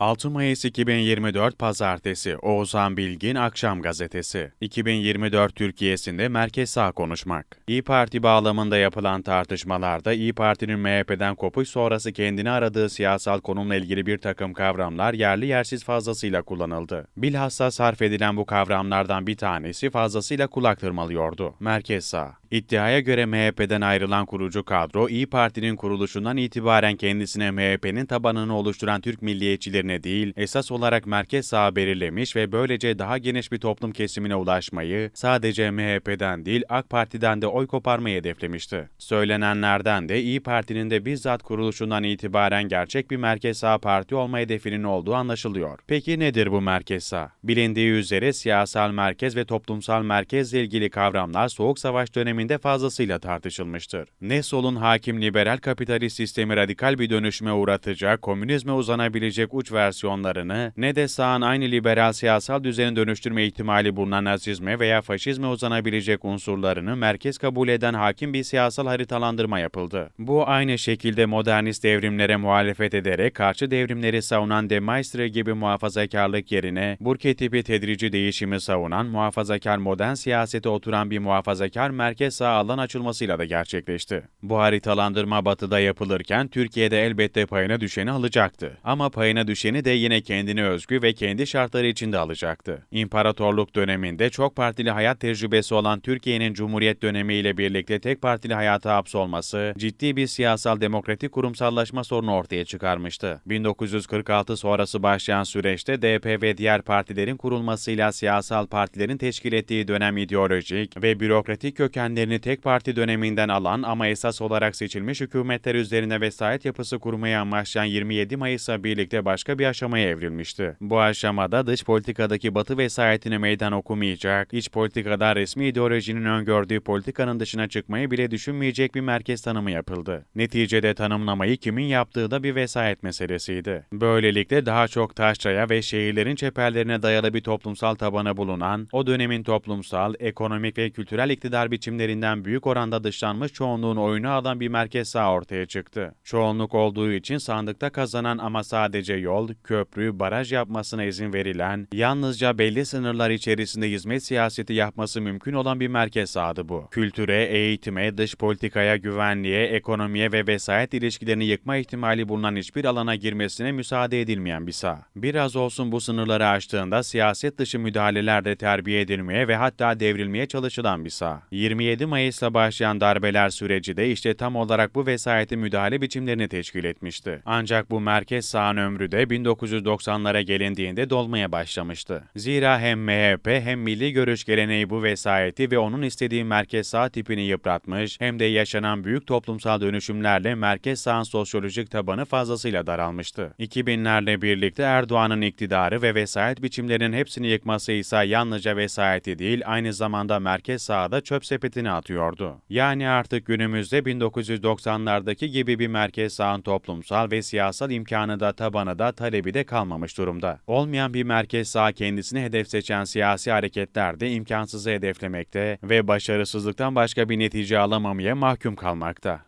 6 Mayıs 2024 Pazartesi Oğuzhan Bilgin Akşam Gazetesi 2024 Türkiye'sinde merkez sağ konuşmak. İyi Parti bağlamında yapılan tartışmalarda İyi Parti'nin MHP'den kopuş sonrası kendini aradığı siyasal konumla ilgili bir takım kavramlar yerli yersiz fazlasıyla kullanıldı. Bilhassa sarf edilen bu kavramlardan bir tanesi fazlasıyla kulak tırmalıyordu. Merkez sağ. İddiaya göre MHP'den ayrılan kurucu kadro, İyi Parti'nin kuruluşundan itibaren kendisine MHP'nin tabanını oluşturan Türk milliyetçilerine değil, esas olarak merkez sağa belirlemiş ve böylece daha geniş bir toplum kesimine ulaşmayı, sadece MHP'den değil AK Parti'den de oy koparmayı hedeflemişti. Söylenenlerden de İyi Parti'nin de bizzat kuruluşundan itibaren gerçek bir merkez sağ parti olma hedefinin olduğu anlaşılıyor. Peki nedir bu merkez sağ? Bilindiği üzere siyasal merkez ve toplumsal merkezle ilgili kavramlar Soğuk Savaş döneminde fazlasıyla tartışılmıştır. Ne solun hakim liberal kapitalist sistemi radikal bir dönüşüme uğratacak, komünizme uzanabilecek uç versiyonlarını, ne de sağın aynı liberal siyasal düzeni dönüştürme ihtimali bulunan nazizme veya faşizme uzanabilecek unsurlarını merkez kabul eden hakim bir siyasal haritalandırma yapıldı. Bu aynı şekilde modernist devrimlere muhalefet ederek karşı devrimleri savunan De Maistre gibi muhafazakarlık yerine Burke tipi tedrici değişimi savunan muhafazakar modern siyasete oturan bir muhafazakar merkez sağ alan açılmasıyla da gerçekleşti. Bu haritalandırma batıda yapılırken Türkiye'de elbette payına düşeni alacaktı. Ama payına düşeni de yine kendine özgü ve kendi şartları içinde alacaktı. İmparatorluk döneminde çok partili hayat tecrübesi olan Türkiye'nin Cumhuriyet dönemiyle birlikte tek partili hayata hapsolması ciddi bir siyasal demokratik kurumsallaşma sorunu ortaya çıkarmıştı. 1946 sonrası başlayan süreçte DP ve diğer partilerin kurulmasıyla siyasal partilerin teşkil ettiği dönem ideolojik ve bürokratik kökenlerini tek parti döneminden alan ama esas olarak seçilmiş hükümetler üzerine vesayet yapısı kurmayı amaçlayan 27 Mayıs'la birlikte başka bir aşamaya evrilmişti. Bu aşamada dış politikadaki batı vesayetine meydan okumayacak, iç politikada resmi ideolojinin öngördüğü politikanın dışına çıkmayı bile düşünmeyecek bir merkez tanımı yapıldı. Neticede tanımlamayı kimin yaptığı da bir vesayet meselesiydi. Böylelikle daha çok taşraya ve şehirlerin çeperlerine dayalı bir toplumsal tabana bulunan, o dönemin toplumsal, ekonomik ve kültürel iktidar biçimlerinden büyük oranda dışlanmış çoğunluğun oyunu alan bir merkez sağ ortaya çıktı. Çoğunluk olduğu için sandıkta kazanan ama sadece yol, köprü, baraj yapmasına izin verilen, yalnızca belli sınırlar içerisinde hizmet siyaseti yapması mümkün olan bir merkez sağdı bu. Kültüre, eğitime, dış politikaya, güvenliğe, ekonomiye ve vesayet ilişkilerini yıkma ihtimali bulunan hiçbir alana girmesine müsaade edilmeyen bir sağ. Biraz olsun bu sınırları aştığında siyaset dışı müdahalelerde terbiye edilmeye ve hatta devrilmeye çalışılan bir sağ. 27 Mayıs'la başlayan darbeler süreci de işte tam olarak bu vesayeti müdahale biçimlerini teşkil etmişti. Ancak bu merkez sağın ömrü de 1990'lara gelindiğinde dolmaya başlamıştı. Zira hem MHP hem milli görüş geleneği bu vesayeti ve onun istediği merkez sağ tipini yıpratmış hem de yaşanan büyük toplumsal dönüşümlerle merkez sağın sosyolojik tabanı fazlasıyla daralmıştı. 2000'lerle birlikte Erdoğan'ın iktidarı ve vesayet biçimlerinin hepsini yıkması ise yalnızca vesayeti değil aynı zamanda merkez sağda çöp sepetine atıyordu. Yani artık günümüzde 1990'lardaki gibi bir merkez sağın toplumsal ve siyasal imkanı da tabanı da talebi de kalmamış durumda. Olmayan bir merkez sağ kendisini hedef seçen siyasi hareketler de imkansızı hedeflemekte ve başarısızlıktan başka bir netice alamamaya mahkum kalmakta.